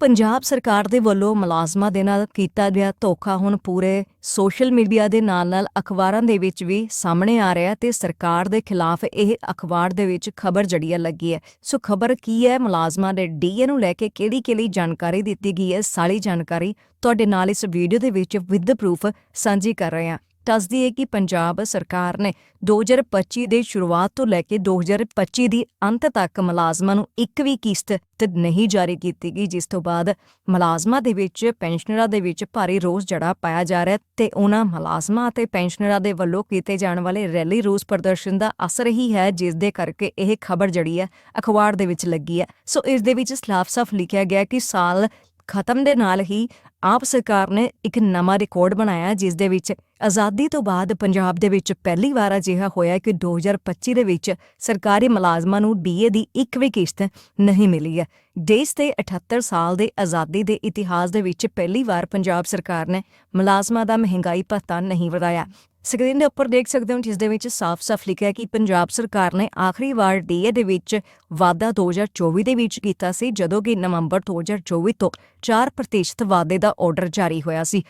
ਪੰਜਾਬ ਸਰਕਾਰ ਦੇ ਵੱਲੋਂ ਮੁਲਾਜ਼ਮਾਂ ਦੇ ਨਾਲ ਕੀਤਾ ਗਿਆ ਧੋਖਾ ਹੁਣ ਪੂਰੇ ਸੋਸ਼ਲ ਮੀਡੀਆ ਦੇ ਨਾਲ-ਨਾਲ ਅਖਬਾਰਾਂ ਦੇ ਵਿੱਚ ਵੀ ਸਾਹਮਣੇ ਆ ਰਿਹਾ ਤੇ ਸਰਕਾਰ ਦੇ ਖਿਲਾਫ ਇਹ ਅਖਬਾਰ ਦੇ ਵਿੱਚ ਖਬਰ ਜੜੀਆ ਲੱਗੀ ਹੈ। ਸੋ ਖਬਰ ਕੀ ਹੈ? ਮੁਲਾਜ਼ਮਾਂ ਦੇ ਡੀਏ ਨੂੰ ਲੈ ਕੇ ਕਿਹੜੀ-ਕਿਹੜੀ ਜਾਣਕਾਰੀ ਦਿੱਤੀ ਗਈ ਹੈ? ਸਾਰੀ ਜਾਣਕਾਰੀ ਤੁਹਾਡੇ ਨਾਲ ਇਸ ਵੀਡੀਓ ਦੇ ਵਿੱਚ ਵਿਦ ਪ੍ਰੂਫ ਸਾਂਝੀ ਕਰ ਰਹੇ ਹਾਂ। ਦੱਸਦੀ ਹੈ ਕਿ ਪੰਜਾਬ ਸਰਕਾਰ ਨੇ 2025 ਦੇ ਸ਼ੁਰੂਆਤ ਤੋਂ ਲੈ ਕੇ 2025 ਦੀ ਅੰਤ ਤੱਕ ਮੁਲਾਜ਼ਮਾਂ ਨੂੰ ਇੱਕ ਵੀ ਕਿਸ਼ਤ ਤੇ ਨਹੀਂ ਜਾਰੀ ਕੀਤੀ ਗਈ, ਜਿਸ ਤੋਂ ਬਾਅਦ ਮੁਲਾਜ਼ਮਾਂ ਦੇ ਵਿੱਚ, ਪੈਨਸ਼ਨਰਾਂ ਦੇ ਵਿੱਚ ਭਾਰੀ ਰੋਸ ਜੜਾ ਪਾਇਆ ਜਾ ਰਿਹਾ ਤੇ ਉਹਨਾਂ ਮੁਲਾਜ਼ਮਾਂ ਅਤੇ ਪੈਨਸ਼ਨਰਾਂ ਦੇ ਵੱਲੋਂ ਕੀਤੇ ਜਾਣ ਵਾਲੇ ਰੈਲੀ ਰੋਸ ਪ੍ਰਦਰਸ਼ਨ ਦਾ ਅਸਰ ਹੀ ਹੈ, ਜਿਸ ਦੇ ਕਰਕੇ ਇਹ ਖਬਰ ਜੜੀ ਹੈ ਅਖਬਾਰ ਦੇ ਵਿੱਚ ਲੱਗੀ ਹੈ। ਸੋ ਇਸ ਦੇ ਵਿੱਚ ਸਾਫ਼-ਸਾਫ਼ ਲਿਖਿਆ ਗਿਆ ਕਿ ਸਾਲ ਖਤਮ ਦੇ ਨਾਲ ਹੀ ਆਪ ਸਰਕਾਰ ਨੇ ਇੱਕ ਨਵਾਂ ਰਿਕਾਰਡ ਬਣਾਇਆ, ਜਿਸ ਦੇ ਵਿੱਚ ਆਜ਼ਾਦੀ ਤੋਂ ਬਾਅਦ ਪੰਜਾਬ ਦੇ ਵਿੱਚ ਪਹਿਲੀ ਵਾਰ ਅਜਿਹਾ ਹੋਇਆ ਕਿ 2025 ਦੇ ਵਿੱਚ ਸਰਕਾਰੀ ਮੁਲਾਜ਼ਮਾਂ ਨੂੰ ਡੀਏ ਦੀ ਇੱਕ ਵੀ ਕਿਸ਼ਤ ਨਹੀਂ ਮਿਲੀ ਹੈ। ਦੇਸ਼ ਦੇ 78 ਸਾਲ ਦੇ ਆਜ਼ਾਦੀ ਦੇ ਇਤਿਹਾਸ ਦੇ ਵਿੱਚ ਪਹਿਲੀ ਵਾਰ ਪੰਜਾਬ ਸਰਕਾਰ ਨੇ ਮੁਲਾਜ਼ਮਾਂ ਦਾ ਮਹਿੰਗਾਈ ਭੱਤਾ ਨਹੀਂ ਵਧਾਇਆ। ਸਕਰੀਨ ਦੇ ਉੱਪਰ ਦੇਖ ਸਕਦੇ ਹੋ ਜਿਸ ਦੇ ਵਿੱਚ ਸਾਫ਼-ਸਾਫ਼ ਲਿਖਿਆ ਕਿ ਪੰਜਾਬ ਸਰਕਾਰ ਨੇ ਆਖਰੀ ਵਾਰ ਡੀਏ ਦੇ ਵਿੱਚ ਵਾਅਦਾ 2024 ਦੇ ਵਿੱਚ ਕੀਤਾ ਸੀ, ਜਦੋਂ ਕਿ ਨਵੰਬਰ 2024 ਤੋਂ 4% ਵਾਅਦੇ ਦਾ ਆਰਡਰ ਜਾਰੀ ਹੋਇਆ ਸੀ।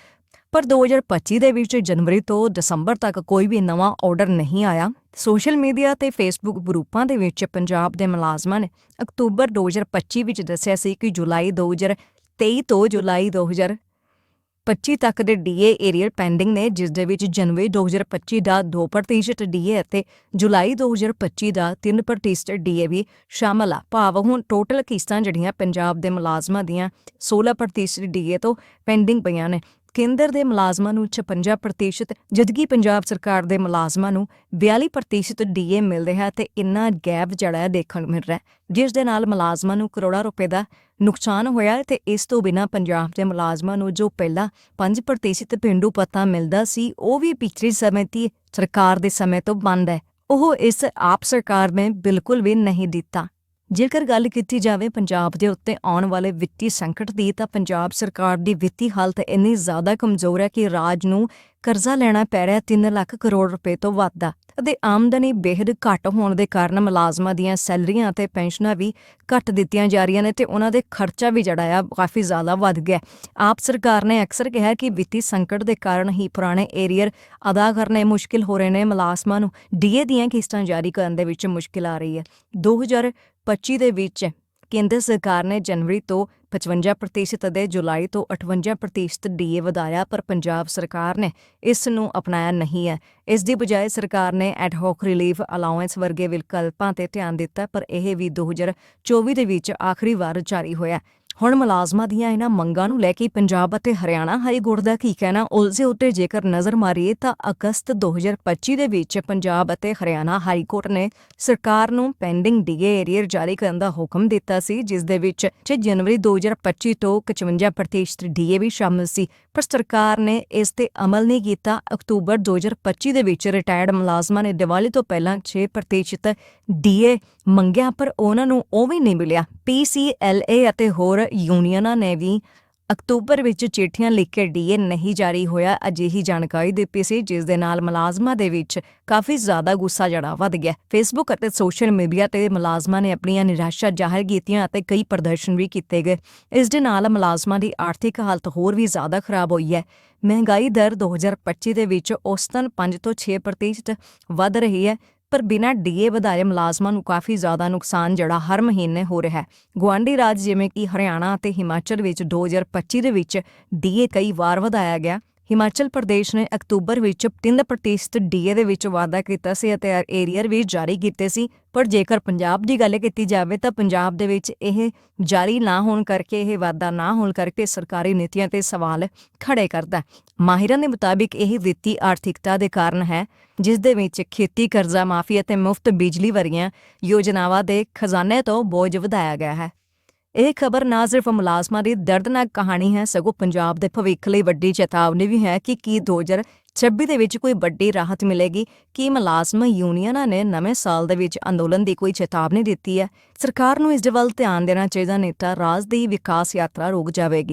ਪਰ 2025 ਦੇ ਵਿੱਚ ਜਨਵਰੀ ਤੋਂ ਦਸੰਬਰ ਤੱਕ ਕੋਈ ਵੀ ਨਵਾਂ ਆਰਡਰ ਨਹੀਂ ਆਇਆ। ਸੋਸ਼ਲ ਮੀਡੀਆ ਤੇ ਫੇਸਬੁੱਕ ਗਰੁੱਪਾਂ ਦੇ ਵਿੱਚ ਪੰਜਾਬ ਦੇ ਮੁਲਾਜ਼ਮਾਂ ਨੇ ਅਕਤੂਬਰ 2025 ਵਿੱਚ ਦੱਸਿਆ ਸੀ ਕਿ ਜੁਲਾਈ 2023 ਤੋਂ ਜੁਲਾਈ 2000 25 ਤੱਕ ਦੇ ਡੀਏ ਏਰੀਅਲ ਪੈਂਡਿੰਗ ਨੇ, ਜਿਸ ਦੇ ਵਿੱਚ ਜਨਵਰੀ 2025 ਦਾ 2% ਡੀਏ ਅਤੇ ਜੁਲਾਈ 2025 ਦਾ 3% ਡੀਏ ਵੀ ਸ਼ਾਮਲ ਆ। ਭਾਵ ਹੁਣ ਟੋਟਲ ਕਿਸ਼ਤਾਂ ਜਿਹੜੀਆਂ ਪੰਜਾਬ ਦੇ ਮੁਲਾਜ਼ਮਾਂ ਦੀਆਂ 16% ਡੀਏ ਤੋਂ ਪੈਂਡਿੰਗ ਪਈਆਂ ਨੇ। ਕੇਂਦਰ ਦੇ ਮੁਲਾਜ਼ਮਾਂ ਨੂੰ 56% ਜਦਕਿ ਪੰਜਾਬ ਸਰਕਾਰ ਦੇ ਮੁਲਾਜ਼ਮਾਂ ਨੂੰ 42% ਡੀਏ ਮਿਲ ਰਿਹਾ ਤੇ ਇੰਨਾ ਗੈਪ ਜਿਹੜਾ ਦੇਖਣ ਨੂੰ ਮਿਲ ਰਿਹਾ ਜਿਸ ਦੇ ਨਾਲ ਮੁਲਾਜ਼ਮਾਂ ਨੂੰ ਕਰੋੜਾਂ ਰੁਪਏ ਦਾ ਨੁਕਸਾਨ ਹੋਇਆ ਤੇ ਇਸ ਤੋਂ ਬਿਨਾਂ ਪੰਜਾਬ ਦੇ ਮੁਲਾਜ਼ਮਾਂ ਨੂੰ ਜੋ ਪਹਿਲਾਂ 5% ਪਿੰਡੂ ਪੱਤਾ ਮਿਲਦਾ ਸੀ, ਉਹ ਵੀ ਪਿਛਲੇ ਸਮੇਂ ਦੀ ਸਰਕਾਰ ਦੇ ਸਮੇਂ ਤੋਂ ਬੰਦ ਹੈ। ਉਹ ਇਸ ਆਪ ਸਰਕਾਰ ਨੇ ਬਿਲਕੁਲ ਵੀ ਨਹੀਂ ਦਿੱਤਾ। ਜੇਕਰ ਗੱਲ ਕੀਤੀ ਜਾਵੇ ਪੰਜਾਬ ਦੇ ਉੱਤੇ ਆਉਣ ਵਾਲੇ ਵਿੱਤੀ ਸੰਕਟ ਦੀ, ਤਾਂ ਪੰਜਾਬ ਸਰਕਾਰ ਦੀ ਵਿੱਤੀ ਹਾਲਤ ਇੰਨੀ ਜ਼ਿਆਦਾ ਕਮਜ਼ੋਰ ਹੈ ਕਿ ਰਾਜ ਨੂੰ ਕਰਜ਼ਾ ਲੈਣਾ ਪੈ ਰਿਹਾ 3 ਲੱਖ ਕਰੋੜ ਰੁਪਏ ਤੋਂ ਵੱਧ ਦਾ ਅਤੇ ਆਮਦਨੀ ਬੇਹੱਦ ਘੱਟ ਹੋਣ ਦੇ ਕਾਰਨ ਮੁਲਾਜ਼ਮਾਂ ਦੀਆਂ ਸੈਲਰੀਆਂ ਅਤੇ ਪੈਨਸ਼ਨਾਂ ਵੀ ਘੱਟ ਦਿੱਤੀਆਂ ਜਾ ਰਹੀਆਂ ਨੇ ਤੇ ਉਹਨਾਂ ਦੇ ਖਰਚਾ ਵੀ ਜਿਹੜਾ ਆ ਕਾਫੀ ਜ਼ਿਆਦਾ ਵੱਧ ਗਿਆ। ਆਪ ਸਰਕਾਰ ਨੇ ਅਕਸਰ ਕਿਹਾ ਕਿ ਵਿੱਤੀ ਸੰਕਟ ਦੇ ਕਾਰਨ ਹੀ ਪੁਰਾਣੇ ਏਰੀਅਰ ਅਦਾ ਕਰਨੇ ਮੁਸ਼ਕਿਲ ਹੋ ਰਹੇ ਨੇ। ਮੁਲਾਜ਼ਮਾਂ ਨੂੰ ਡੀਏ ਦੀਆਂ ਕਿਸ਼ਤਾਂ ਜਾਰੀ ਕਰਨ ਦੇ ਵਿੱਚ ਮੁਸ਼ਕਿਲ ਆ ਰਹੀ ਹੈ। 2025 ਦੇ ਵਿੱਚ ਕੇਂਦਰ ਸਰਕਾਰ ਨੇ ਜਨਵਰੀ ਤੋਂ 55% ਅਤੇ ਜੁਲਾਈ ਤੋਂ 58% ਡੀਏ ਵਧਾਇਆ, ਪਰ ਪੰਜਾਬ ਸਰਕਾਰ ਨੇ ਇਸ ਨੂੰ ਅਪਣਾਇਆ ਨਹੀਂ ਹੈ। ਇਸ ਦੀ ਬਜਾਏ ਸਰਕਾਰ ਨੇ ਐਡ ਹੌਕ ਰਿਲੀਫ ਅਲਾਉੈਂਸ ਵਰਗੇ ਵਿਕਲਪਾਂ ਤੇ ਧਿਆਨ ਦਿੱਤਾ, ਪਰ ਇਹ ਵੀ 2024 ਦੇ ਵਿੱਚ ਆਖਰੀ ਵਾਰ ਜਾਰੀ ਹੋਇਆ। ਹੁਣ ਮੁਲਾਜ਼ਮਾਂ ਦੀਆਂ ਇਹਨਾਂ ਮੰਗਾਂ ਨੂੰ ਲੈ ਕੇ ਪੰਜਾਬ ਅਤੇ ਹਰਿਆਣਾ ਹਾਈ ਕੋਰਟ ਦਾ ਕੀ ਕਹਿਣਾ? ਉਸ ਉੱਤੇ ਜੇਕਰ ਨਜ਼ਰ ਮਾਰੀਏ ਤਾਂ ਅਗਸਤ 2025 ਦੇ ਵਿੱਚ ਪੰਜਾਬ ਅਤੇ ਹਰਿਆਣਾ ਹਾਈ ਕੋਰਟ ਨੇ ਸਰਕਾਰ ਨੂੰ ਪੈਂਡਿੰਗ ਡੀਏ ਏਰੀਅਰ ਜਾਰੀ ਕਰਨ ਦਾ ਹੁਕਮ ਦਿੱਤਾ ਸੀ, ਜਿਸ ਦੇ ਵਿੱਚ 6 ਜਨਵਰੀ 2025 ਤੋਂ 55% ਡੀਏ ਵੀ ਸ਼ਾਮਲ ਸੀ। ਪਰ ਸਰਕਾਰ ਨੇ ਇਸ ਤੇ ਅਮਲ ਨਹੀਂ ਕੀਤਾ। ਅਕਤੂਬਰ 2025 ਦੇ ਵਿੱਚ ਰਿਟਾਇਰਡ ਮੁਲਾਜ਼ਮਾਂ ਨੇ ਦੀਵਾਲੀ ਤੋਂ ਪਹਿਲਾਂ 6% ਡੀਏ ਮੰਗਿਆ, ਪਰ ਉਹਨਾਂ ਨੂੰ ਉਹ ਵੀ ਨਹੀਂ ਮਿਲਿਆ। ਪੀਸੀਐਲਏ ਅਤੇ ਹੋਰ ਯੂਨੀਅਨਾਂ ਨੇ ਵੀ ਅਕਤੂਬਰ ਵਿੱਚ ਚਿੱਠੀਆਂ ਲਿਖ ਕੇ ਡੀਏ ਨਹੀਂ ਜਾਰੀ ਹੋਇਆ। ਅਜਿਹੀ ਜਾਣਕਾਰੀ ਦਿੱਤੀ ਸੀ, ਜਿਸ ਦੇ ਨਾਲ ਮੁਲਾਜ਼ਮਾਂ ਦੇ ਵਿੱਚ ਕਾਫੀ ਜ਼ਿਆਦਾ ਗੁੱਸਾ ਜੜਾ ਵੱਧ ਗਿਆ। ਫੇਸਬੁੱਕ ਅਤੇ ਸੋਸ਼ਲ ਮੀਡੀਆ ਤੇ ਮੁਲਾਜ਼ਮਾਂ ਨੇ ਆਪਣੀਆਂ ਨਿਰਾਸ਼ਾ ਜ਼ਾਹਿਰ ਕੀਤੀਆਂ ਅਤੇ ਕਈ ਪ੍ਰਦਰਸ਼ਨ ਵੀ ਕੀਤੇ ਗਏ। ਇਸ ਦੇ ਨਾਲ ਮੁਲਾਜ਼ਮਾਂ ਦੀ ਆਰਥਿਕ ਹਾਲਤ ਹੋਰ ਵੀ ਜ਼ਿਆਦਾ ਖਰਾਬ ਹੋਈ ਹੈ। ਮਹਿੰਗਾਈ ਦਰ 2025 ਦੇ ਵਿੱਚ ਔਸਤਨ 5 ਤੋਂ 6% ਵੱਧ ਰਹੀ ਹੈ। ਪਰ ਬਿਨਾਂ ਡੀਏ ਵਧਾਏ ਮੁਲਾਜ਼ਮਾਂ ਨੂੰ ਕਾਫੀ ਜ਼ਿਆਦਾ ਨੁਕਸਾਨ ਜਿਹੜਾ ਹਰ ਮਹੀਨੇ ਹੋ ਰਿਹਾ ਹੈ। ਗੁਆਂਢੀ ਰਾਜ ਜਿਵੇਂ ਕਿ ਹਰਿਆਣਾ ਅਤੇ ਹਿਮਾਚਲ ਵਿੱਚ 2025 ਦੇ ਵਿੱਚ ਡੀਏ ਕਈ ਵਾਰ ਵਧਾਇਆ ਗਿਆ। ਹਿਮਾਚਲ ਪ੍ਰਦੇਸ਼ ਨੇ ਅਕਤੂਬਰ ਵਿੱਚ 3% ਡੀਏ ਦੇ ਵਿੱਚ ਵਾਅਦਾ ਕੀਤਾ ਸੀ ਅਤੇ ਏਰੀਅਰ ਵੀ ਜਾਰੀ ਕੀਤੇ ਸੀ, ਪਰ ਜੇਕਰ ਪੰਜਾਬ ਦੀ ਗੱਲ ਕੀਤੀ ਜਾਵੇ ਤਾਂ ਪੰਜਾਬ ਦੇ ਵਿੱਚ ਇਹ ਜਾਰੀ ਨਾ ਹੋਣ ਕਰਕੇ, ਇਹ ਵਾਅਦਾ ਨਾ ਹੋਣ ਕਰਕੇ ਸਰਕਾਰੀ ਨੀਤੀਆਂ ਤੇ ਸਵਾਲ ਖੜੇ ਕਰਦਾ ਮਾਹਿਰਾਂ ਦੇ ਮੁਤਾਬਿਕ ਇਹ ਵਿੱਤੀ ਆਰਥਿਕਤਾ ਦੇ ਕਾਰਨ ਹੈ, ਜਿਸ ਦੇ ਵਿੱਚ ਖੇਤੀ, ਕਰਜ਼ਾ ਮਾਫੀ ਅਤੇ ਮੁਫਤ ਬਿਜਲੀ ਵਰਗੀਆਂ ਯੋਜਨਾਵਾਂ ਦੇ ਖਜ਼ਾਨੇ ਤੋਂ ਬੋਝ ਵਧਾਇਆ ਗਿਆ ਹੈ। ਇਹ ਖਬਰ ਨਾ ਸਿਰਫ ਮੁਲਾਜ਼ਮਾਂ ਦੀ ਦਰਦਨਾਕ ਕਹਾਣੀ ਹੈ, ਸਗੋਂ ਪੰਜਾਬ ਦੇ ਭਵਿੱਖ ਲਈ ਵੱਡੀ ਚੇਤਾਵਨੀ ਵੀ ਹੈ ਕਿ ਕੀ 2026 ਦੇ ਵਿੱਚ ਕੋਈ ਵੱਡੀ ਰਾਹਤ ਮਿਲੇਗੀ, ਕੀ ਮੁਲਾਜ਼ਮ ਯੂਨੀਅਨਾਂ ਨੇ ਨਵੇਂ ਸਾਲ ਦੇ ਵਿੱਚ ਅੰਦੋਲਨ ਦੀ ਕੋਈ ਚੇਤਾਵਨੀ ਦਿੱਤੀ ਹੈ। ਸਰਕਾਰ ਨੂੰ ਇਸ ਵੱਲ ਧਿਆਨ ਦੇਣਾ ਚਾਹੀਦਾ, ਨਹੀਂ ਤਾਂ ਰਾਜ ਦੀ ਵਿਕਾਸ ਯਾਤਰਾ ਰੁਕ ਜਾਵੇਗੀ।